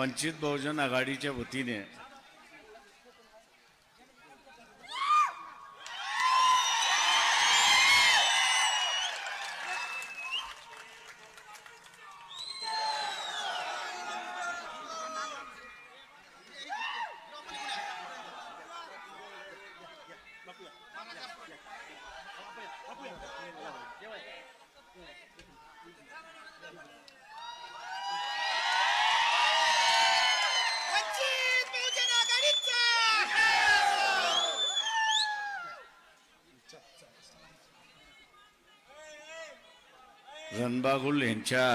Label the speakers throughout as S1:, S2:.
S1: वंचित बहुजन आघाडीच्या वतीने रणबागुल यांच्या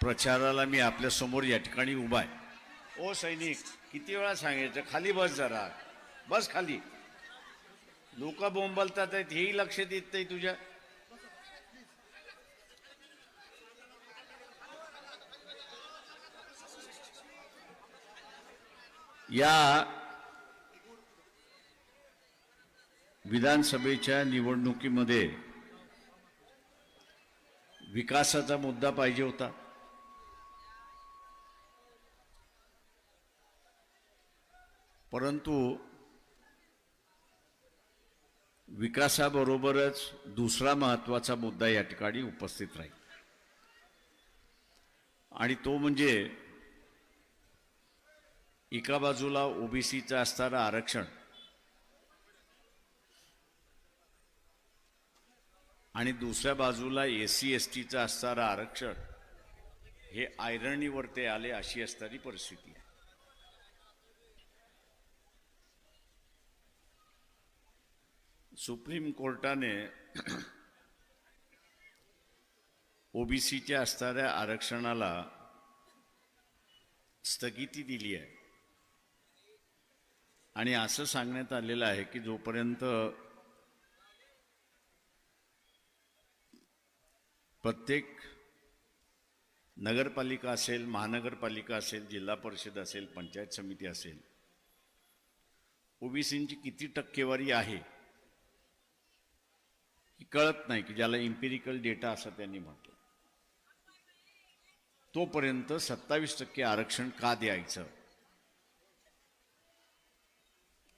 S1: प्रचाराला मी आपल्यासमोर या ठिकाणी उभा आहे. ओ सैनिक किती वेळा सांगायचं? खाली बस जरा. बस खाली. लोक बोंबलतात आहेत हेही लक्ष देत नाही तुझ्या. या विधानसभेच्या निवडणुकीमध्ये विकासाचा मुद्दा पाहिजे होता. परंतु विकासाबरोबरच दुसरा महत्त्वाचा मुद्दा या ठिकाणी उपस्थित राहील. आणि तो म्हणजे एका बाजूला ओबीसीचं असणारं आरक्षण. आणि दुसऱ्या बाजूला एस सी एस टीचं असणारं आरक्षण हे आयरणीवर ते आले अशी असणारी परिस्थिती आहे. सुप्रीम कोर्टाने ओबीसीच्या असणाऱ्या आरक्षणाला स्थगिती दिली आहे. आणि असं सांगण्यात आलेलं आहे की जोपर्यंत प्रत्येक नगरपालिका असेल महानगरपालिका असेल जिल्हा परिषद असेल पंचायत समिती असेल ओबीसींची किती टक्केवारी आहे ही कळत नाही की ज्याला इम्पिरिकल डेटा असं त्यांनी म्हटलं. तोपर्यंत सत्तावीस टक्के आरक्षण का द्यायचं?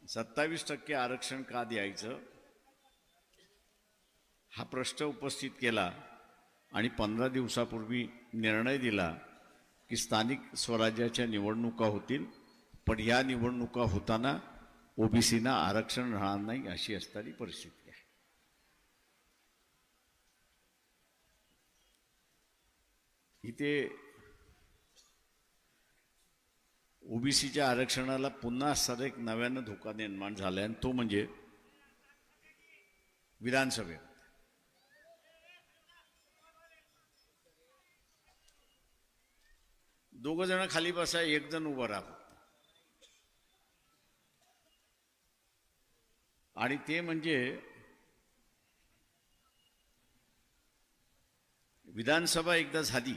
S1: सत्तावीस टक्के आरक्षण का द्यायचं? हा प्रश्न उपस्थित केला. आणि पंधरा दिवसापूर्वी निर्णय दिला की स्थानिक स्वराज्याच्या निवडणुका होतील पण या निवडणुका होताना ओबीसीना आरक्षण राहणार नाही अशी असणारी परिस्थिती आहे. इथे ओबीसीच्या आरक्षणाला पुन्हा असणारा एक नव्यानं धोका निर्माण झाला आणि तो म्हणजे विधानसभेत दोघ जण खाली बसा एक जण उभं राहा. आणि ते म्हणजे विधानसभा एकदा झाली.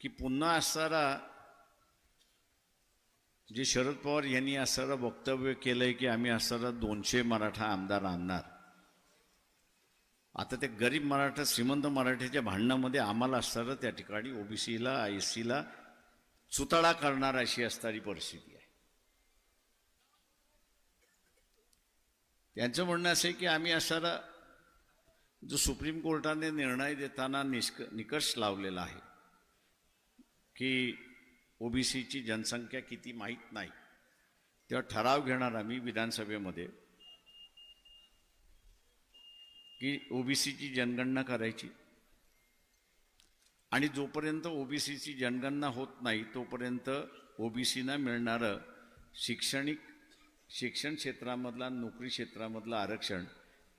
S1: की पुन्हा असणारा जे शरद पवार यांनी असणारं वक्तव्य केलंय की आम्ही असणारा दोनशे मराठा आमदार आणणार. आता ते गरीब मराठा श्रीमंत मराठ्याच्या भांडणामध्ये आम्हाला असणारं त्या ठिकाणी ओबीसीला आय एस सीला चुताळा करणार अशी असणारी परिस्थिती आहे. त्यांचं म्हणणं असं आहे की आम्ही असणारा जो सुप्रीम कोर्टाने निर्णय देताना निष्क निकष लावलेला आहे की ओबीसीची जनसंख्या किती माहीत नाही तेव्हा ठराव घेणार आम्ही विधानसभेमध्ये. की ओबीसीची जनगणना करायची. आणि जोपर्यंत ओबीसीची जनगणना होत नाही तोपर्यंत ओबीसीना मिळणारं शैक्षणिक शिक्षण क्षेत्रामधला नोकरी क्षेत्रामधलं आरक्षण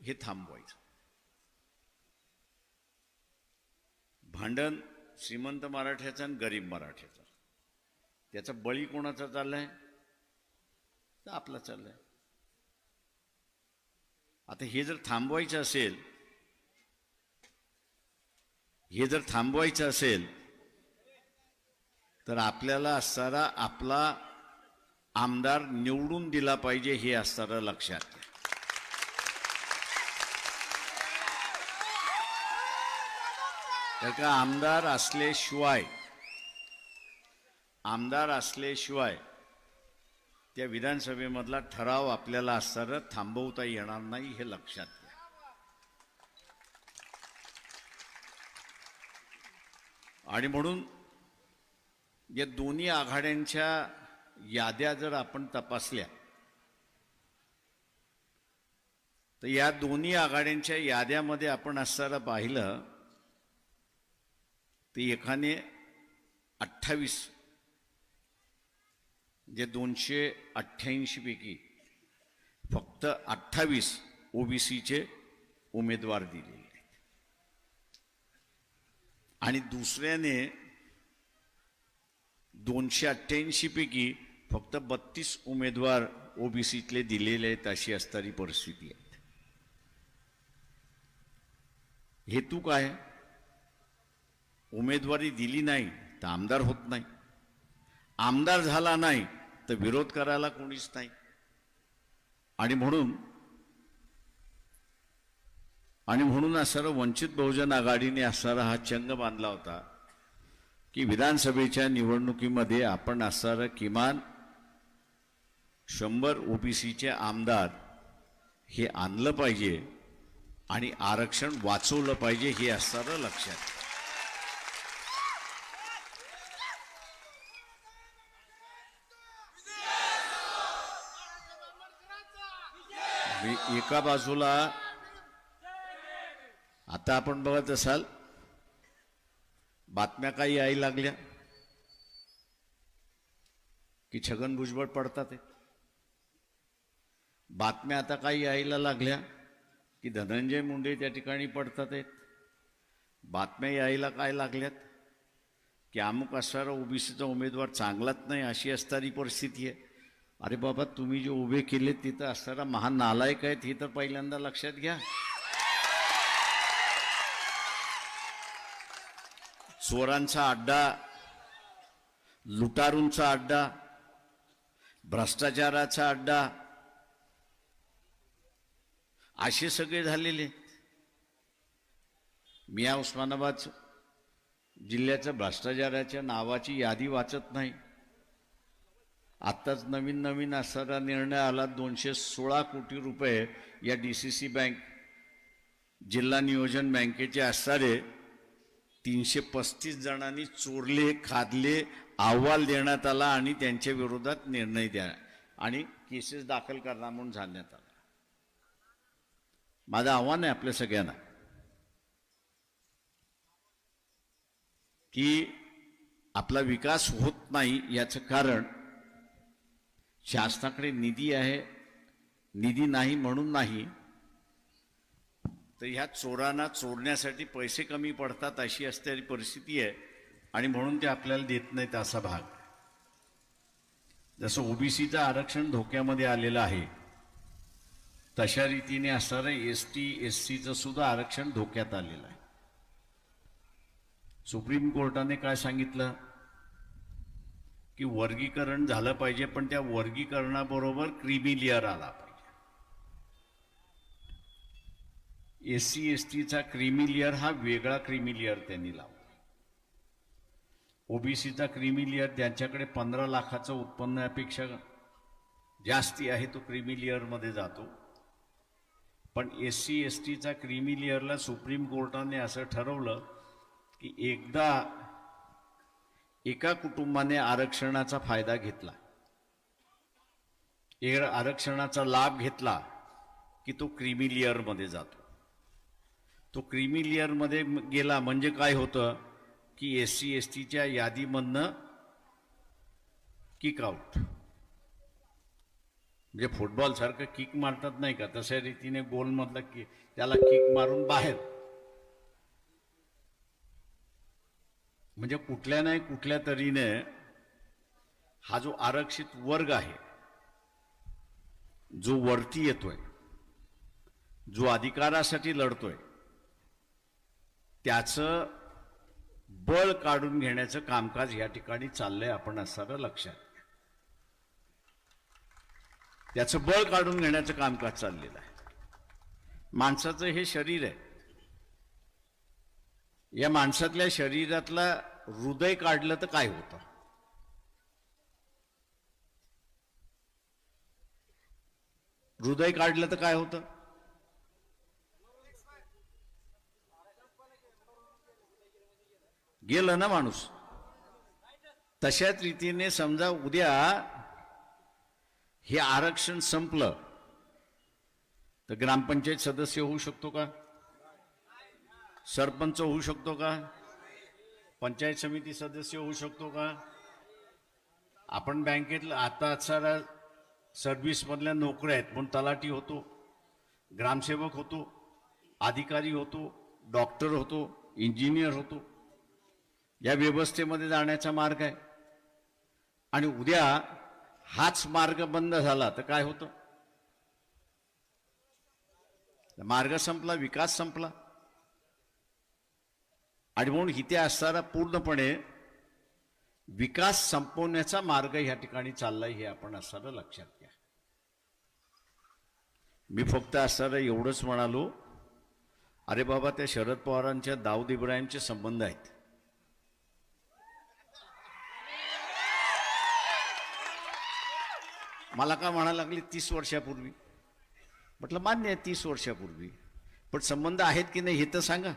S1: हे थांबवायचं. भांडण श्रीमंत मराठ्याचं आणि गरीब मराठ्याचं. त्याचा बळी कोणाचा चाललाय? तर आपला चाललाय. आता हे जर थांबवायचं असेल हे जर थांबवायचं असेल तर आपल्याला असणारा आपला आमदार निवडून दिला पाहिजे हे असणारा लक्षात घ्या. आमदार असल्याशिवाय आमदार असल्याशिवाय त्या विधानसभेमधला ठराव आपल्याला असताना थांबवता येणार नाही हे लक्षात घ्या. आणि म्हणून या दोन्ही आघाड्यांच्या याद्या जर आपण तपासल्या तर या दोन्ही आघाड्यांच्या याद्यामध्ये आपण असताना पाहिलं तर एकाने अठ्ठावीस जे दोनशे अठ्ठ्याऐंशी पैकी फक्त अठ्ठावीस ओबीसीचे उमेदवार दिलेले आहेत. आणि दुसऱ्याने दोनशे अठ्ठ्याऐंशी पैकी फक्त बत्तीस उमेदवार ओबीसीतले दिलेले आहेत अशी असणारी परिस्थिती आहे. हेतू काय? उमेदवारी दिली नाही तर आमदार होत नाही. आमदार झाला नाही तर विरोध करायला कोणीच नाही. आणि म्हणून आणि म्हणून असणारा वंचित बहुजन आघाडीने असणारा हा चंग बांधला होता की विधानसभेच्या निवडणुकीमध्ये आपण असणारं किमान शंभर ओबीसीचे आमदार हे आणलं पाहिजे आणि आरक्षण वाचवलं पाहिजे हे असणारं लक्षात एका बाजूला आता आपण बघत असाल बातम्या काही यायला लागल्या. की छगन भुजबळ पडतात बातम्या आता काही यायला लागल्या की धनंजय मुंडे त्या ठिकाणी पडतात आहेत बातम्या यायला काय लागल्यात? की अमुक असणारा ओबीसीचा उमेदवार चांगलाच नाही अशी असणारी परिस्थिती आहे. अरे बाबा तुम्ही जे उभे केले तिथं असणारा महान नालायक आहेत हे तर पहिल्यांदा लक्षात घ्या चोरांचा अड्डा लुटारूंचा अड्डा भ्रष्टाचाराचा अड्डा असे सगळे झालेले आहेत. मी या उस्मानाबाद जिल्ह्याचं भ्रष्टाचाराच्या नावाची यादी वाचत नाही आत्ताच नवीन नवीन असणारा निर्णय आला दोनशे सोळा कोटी रुपये या डी सी सी बँक जिल्हा नियोजन बँकेचे असणारे तीनशे पस्तीस जणांनी चोरले खादले अहवाल देण्यात आला आणि त्यांच्या विरोधात निर्णय द्या आणि केसेस दाखल करणार म्हणून सांगण्यात आला. माझं आव्हान आहे आपल्या सगळ्यांना की आपला विकास होत नाही याचं कारण शासनाकडे निधी आहे निधी नाही म्हणून नाही तर ह्या चोरांना चोरण्यासाठी पैसे कमी पडतात अशी असणारी परिस्थिती आहे आणि म्हणून ते आपल्याला देत नाहीत असा भाग. जसं ओबीसीचं आरक्षण धोक्यामध्ये आलेलं आहे तशा रीतीने असणारं एस टी एस सीचं सुद्धा आरक्षण धोक्यात आलेलं आहे. सुप्रीम कोर्टाने काय सांगितलं? की वर्गीकरण झालं पाहिजे पण त्या वर्गीकरणाबरोबर क्रिमी लेअर आला पाहिजे. एस सी एस टीचा क्रिमी लेअर हा वेगळा क्रिमी लेअर त्यांनी लावला. ओबीसीचा क्रिमी लेअर ज्यांच्याकडे पंधरा लाखाचं उत्पन्नापेक्षा जास्ती आहे तो क्रिमी लेअरमध्ये जातो. पण एस सी एस टीचा क्रिमी लेअरला सुप्रीम कोर्टाने असं ठरवलं की एकदा एका कुटुंबाने आरक्षणाचा फायदा घेतला. एक आरक्षणाचा लाभ घेतला की तो क्रिमी लेअरमध्ये जातो. तो क्रिमी लेअरमध्ये गेला म्हणजे काय होतं की एस सी एस टीच्या यादीमधनं किक आउट म्हणजे फुटबॉल सारखं किक मारतात नाही का? तशा रीतीने गोलमधलं की त्याला किक मारून बाहेर. म्हणजे कुठल्या नाही कुठल्या तरीने हा जो आरक्षित वर्ग आहे जो वरती येतोय जो अधिकारासाठी लढतोय त्याचं बळ काढून घेण्याचं कामकाज या ठिकाणी चाललंय आपण असणारं लक्षात त्याचं बळ काढून घेण्याचं कामकाज चाललेलं आहे. माणसाचं हे शरीर आहे. या माणसातल्या शरीरातला हृदय काढलं तर काय होतं? हृदय काढलं तर काय होतं? गेलं ना माणूस. तशाच रीतीने समजा उद्या हे आरक्षण संपलं तर ग्रामपंचायत सदस्य होऊ शकतो का? सरपंच होऊ शकतो का? पंचायत समिती सदस्य होऊ शकतो का? आपण बँकेतलं आता सारा सर्व्हिसमधल्या नोकऱ्या आहेत पण तलाठी होतो ग्रामसेवक होतो अधिकारी होतो डॉक्टर होतो इंजिनियर होतो. या व्यवस्थेमध्ये जाण्याचा मार्ग आहे. आणि उद्या हाच मार्ग बंद झाला तर काय होतं? मार्ग संपला विकास संपला. आणि म्हणून इथे असणारा पूर्णपणे विकास संपवण्याचा मार्ग ह्या ठिकाणी चाललाय हे आपण असताना लक्षात घ्या. मी फक्त असताना एवढंच म्हणालो अरे बाबा त्या शरद पवारांच्या दाऊद इब्राहिमचे संबंध आहेत. मला का म्हणायला लागले तीस वर्षापूर्वी? म्हटलं मान्य आहे तीस वर्षापूर्वी. पण संबंध आहेत की नाही हे तर सांगा.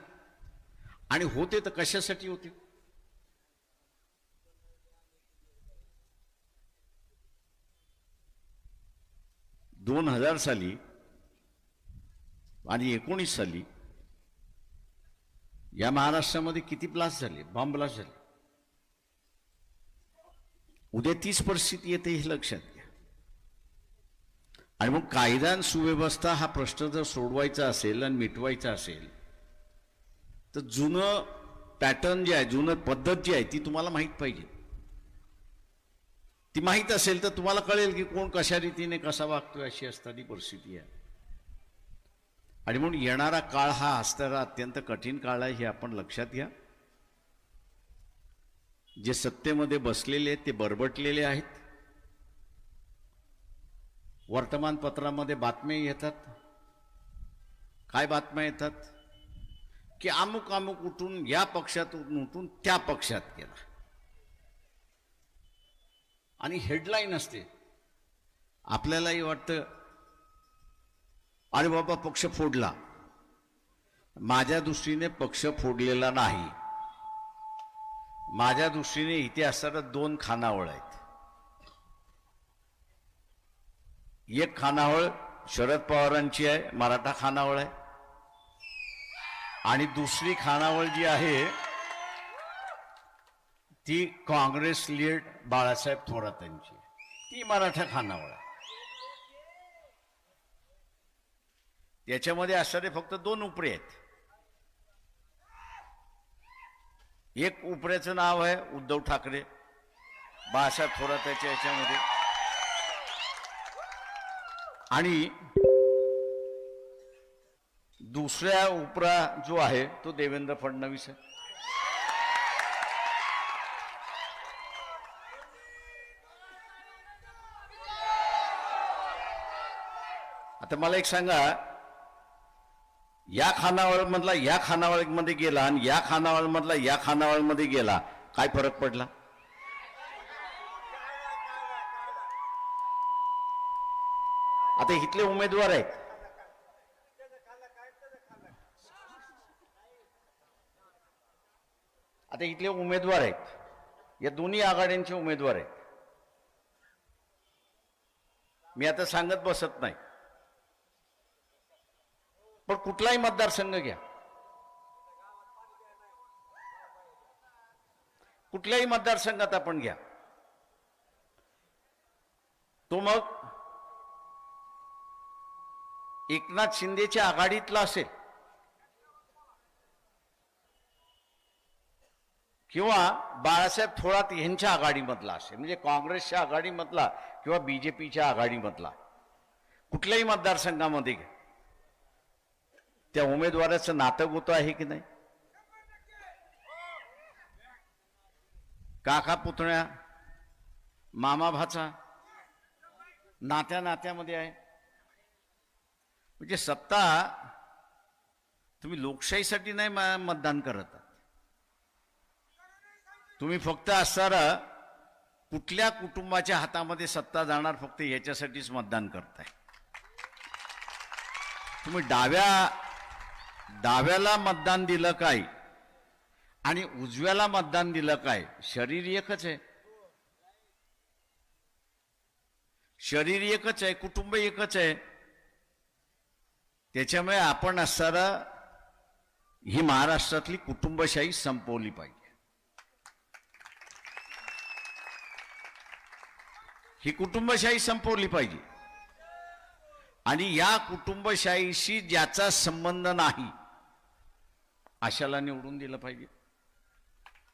S1: आणि होते तर कशासाठी होते? दोन हजार साली आणि एकोणीस साली या महाराष्ट्रामध्ये किती ब्लास्ट झाले? बॉम्ब ब्लास्ट झाले. उद्या तीच परिस्थिती येते हे लक्षात घ्या. आणि मग कायदा आणि सुव्यवस्था हा प्रश्न जर सोडवायचा असेल आणि मिटवायचा असेल तर जुनं पॅटर्न जे आहे जुनं पद्धत जी आहे ती तुम्हाला माहीत पाहिजे. ती माहीत असेल तर तुम्हाला कळेल की कोण कशा रीतीने कसा वागतोय अशी असताना परिस्थिती आहे. आणि म्हणून येणारा काळ हा असणारा अत्यंत कठीण काळ आहे हे आपण लक्षात घ्या. जे सत्तेमध्ये बसलेले आहेत ते बरबटलेले आहेत. वर्तमानपत्रामध्ये बातम्या येतात. काय बातम्या येतात? की अमुक अमुक उठून या पक्षातून उठून त्या पक्षात गेला आणि हेडलाईन असते. आपल्यालाही वाटतं अरे बाबा पक्ष फोडला. माझ्या दृष्टीने पक्ष फोडलेला नाही. माझ्या दृष्टीने इतिहासाला दोन खानावळ आहेत. एक खानावळ शरद पवारांची आहे मराठा खानावळ आहे. आणि दुसरी खानावळ जी आहे ती काँग्रेस लीड बाळासाहेब थोरातांची ती मराठा खानावळ आहे. याच्यामध्ये असणारे फक्त दोन उपरे आहेत. एक उपऱ्याचं नाव आहे उद्धव ठाकरे बाळासाहेब थोराताच्या याच्यामध्ये. आणि दुसऱ्या उपरा जो आहे तो देवेंद्र फडणवीस आहे. आता मला एक सांगा या खानावळ मधला या खानावळमध्ये गेला आणि या खानावळ मधला या खानावळमध्ये गेला काय फरक पडला? आता इथले उमेदवार आहेत. आता इथले उमेदवार आहेत. या दोन्ही आघाड्यांचे उमेदवार आहेत. मी आता सांगत बसत नाही. पण कुठलाही मतदारसंघ घ्या. कुठल्याही मतदारसंघात आपण घ्या. तो मग एकनाथ शिंदेच्या आघाडीतला असेल. किंवा बाळासाहेब थोरात यांच्या आघाडीमधला असेल म्हणजे काँग्रेसच्या आघाडीमधला किंवा बीजेपीच्या आघाडीमधला. कुठल्याही मतदारसंघामध्ये त्या उमेदवाराचं नातं गोतं आहे की नाही? काका पुतण्या मामा भाचा नात्या नात्यामध्ये आहे. म्हणजे सत्ता तुम्ही लोकशाहीसाठी नाही मतदान करत आहात. तुम्ही फक्त असणारा कुठल्या कुटुंबाच्या हातामध्ये सत्ता जाणार फक्त याच्यासाठीच मतदान करताय. तुम्ही डाव्या डाव्याला मतदान दिलं काय? आणि उजव्याला मतदान दिलं काय? शरीर एकच आहे. शरीर एकच आहे कुटुंब एकच आहे. त्याच्यामुळे आपण असणारा ही महाराष्ट्रातली कुटुंबशाही संपवली पाहिजे. ही कुटुंबशाही संपवली पाहिजे. आणि या कुटुंबशाहीशी ज्याचा संबंध नाही अशाला निवडून दिलं पाहिजे.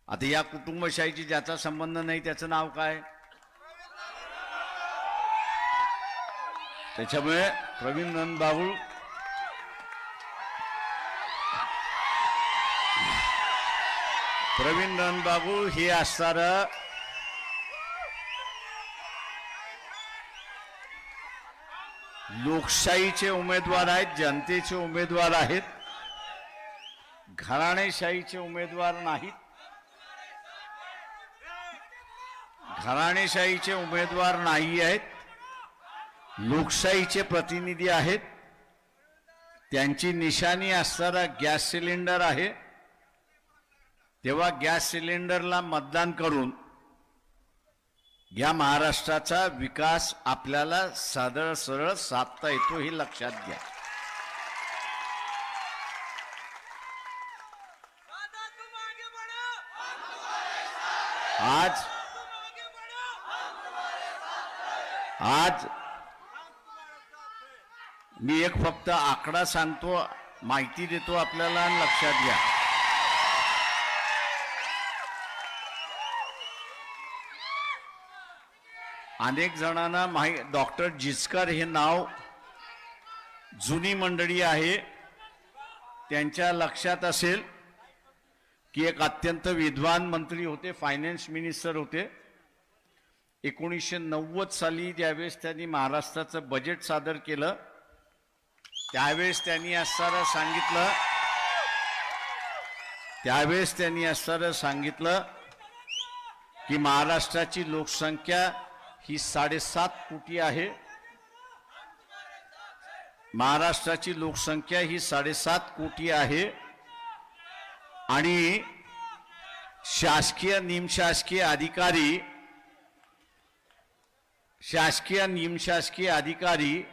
S1: आता या कुटुंबशाहीशी ज्याचा संबंध नाही त्याचं नाव काय? त्याच्यामुळे प्रवीण नंदबाबू प्रवीण रणबाबू हे असणारं लोकशाहीचे उमेदवार आहेत जनतेचे उमेदवार आहेत. घराणेशाहीचे उमेदवार नाहीत. घराणेशाहीचे उमेदवार नाही आहेत. लोकशाहीचे प्रतिनिधी आहेत. त्यांची निशाणी असणारा गॅस सिलेंडर आहे. तेव्हा गॅस सिलेंडरला मतदान करून या महाराष्ट्राचा विकास आपल्याला सादळ सरळ साधता येतो हे लक्षात घ्या. आज आज मी एक फक्त आकडा सांगतो माहिती देतो आपल्याला लक्षात घ्या. अनेक जणांना माही डॉक्टर जिचकर हे नाव जुनी मंडळी आहे. त्यांच्या लक्षात असेल की एक अत्यंत विद्वान मंत्री होते फायनान्स मिनिस्टर होते. एकोणीसशे नव्वद साली ज्यावेळेस त्यांनी महाराष्ट्राचं बजेट सादर केलं त्यावेळेस त्यांनी असणारं सांगितलं. त्यावेळेस त्यांनी असणारं सांगितलं की महाराष्ट्राची लोकसंख्या ही साडेसात कोटी आहे. महाराष्ट्राची लोकसंख्या ही साडेसात कोटी आहे. आणि शासकीय निमशासकीय अधिकारी शासकीय निमशासकीय अधिकारी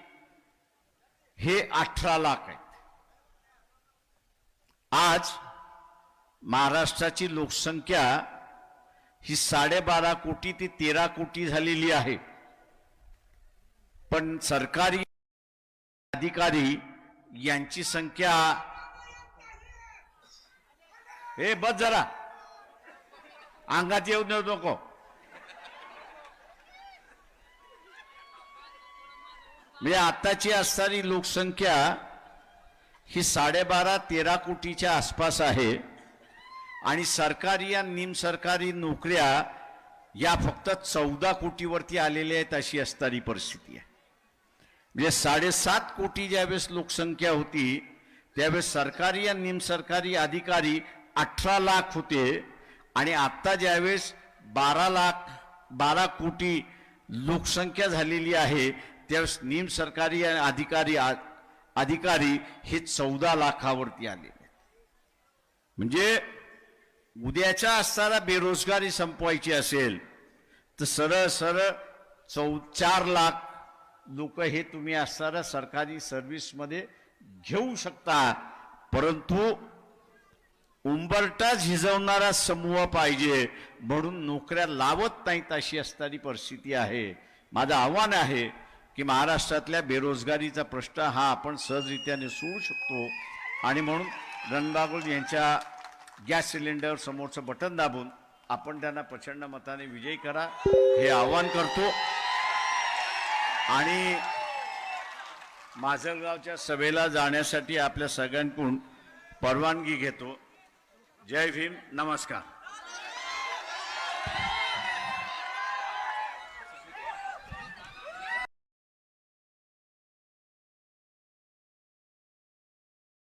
S1: हे अठरा लाख आहेत. आज महाराष्ट्राची लोकसंख्या ही साडेबारा कोटी ते तेरा कोटी झालेली आहे. पण सरकारी अधिकारी यांची संख्या हे बस जरा. अंगात येऊ देऊ नको. म्हणजे आताची असणारी लोकसंख्या ही साडेबारा तेरा कोटीच्या आसपास आहे. आणि सरकारी या निमसरकारी नोकऱ्या या फक्त चौदा कोटीवरती आलेल्या आहेत अशी असणारी परिस्थिती आहे. म्हणजे साडेसात कोटी ज्यावेळेस लोकसंख्या होती त्यावेळेस सरकारी या निमसरकारी अधिकारी अठरा लाख होते आणि आत्ता ज्यावेळेस बारा लाख बारा कोटी लोकसंख्या झालेली आहे त्यावेळेस निमसरकारी अधिकारी अधिकारी हे चौदा लाखावरती आलेले म्हणजे उद्याच्या असताना बेरोजगारी संपवायची असेल तर सरळ सरळ चौ चार लाख लोक हे तुम्ही असणाऱ्या सरकारी सर्व्हिसमध्ये घेऊ शकता. परंतु उंबरटा झिजवणारा समूह पाहिजे म्हणून नोकऱ्या लावत नाहीत अशी असणारी परिस्थिती आहे. माझं आव्हान आहे की महाराष्ट्रातल्या बेरोजगारीचा प्रश्न हा आपण सहजरित्याने सोडू शकतो. आणि म्हणून रणबागुल यांच्या गॅस सिलेंडर समोरचं बटन दाबून आपण त्यांना प्रचंड मताने विजयी करा हे आवाहन करतो. आणि माजलगावच्या सभेला जाण्यासाठी आपल्या सगळ्यांकडून परवानगी घेतो. जय भीम नमस्कार.